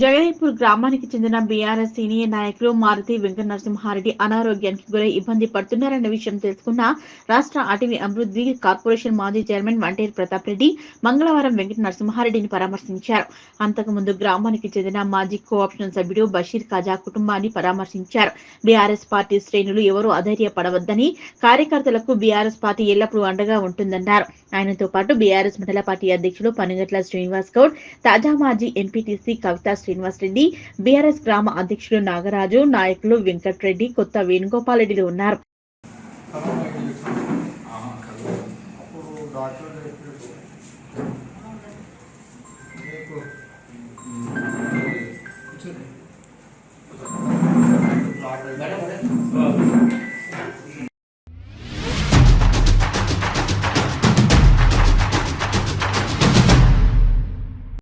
జగదీపూర్ గ్రామానికి చెందిన BRS senior నాయకులు మారుతి వెంకట నరసింహారెడ్డి అనారోగ్యానికి గురై ఇబ్బంది పడుతున్నారన్న విషయం తెలుసుకున్న రాష్ట్ర అటవీ అభివృద్ధి కార్పొరేషన్ మాజీ చైర్మన్ వంటేరు ప్రతాప్ రెడ్డి మంగళవారం వెంకట నరసింహారెడ్డిని పరామర్శించారు. అంతకుముందు గ్రామానికి చెందిన మాజీ కోఆప్షన్ సభ్యుడు బషీర్ ఖాజా కుటుంబాన్ని పరామర్శించారు. బీఆర్ఎస్ పార్టీ శ్రేణులు ఎవరూ అధైర్యపడవద్దని కార్యకర్తలకు బీఆర్ఎస్ పార్టీ ఎల్లప్పుడూ అండగా ఉంటుందన్నారు. ఆయనతో పాటు బీఆర్ఎస్ మండల పార్టీ అధ్యక్షులు పనుగట్ల శ్రీనివాస్ గౌడ్ తాజా మాజీ ఎంపీటీసీ కవిత శ్రీనివాస్ రెడ్డి బీఆర్ఎస్ గ్రామ అధ్యక్షులు నాగరాజు నాయకులు వెంకట్రెడ్డి కొత్త వేణుగోపాల్ రెడ్డి ఉన్నారు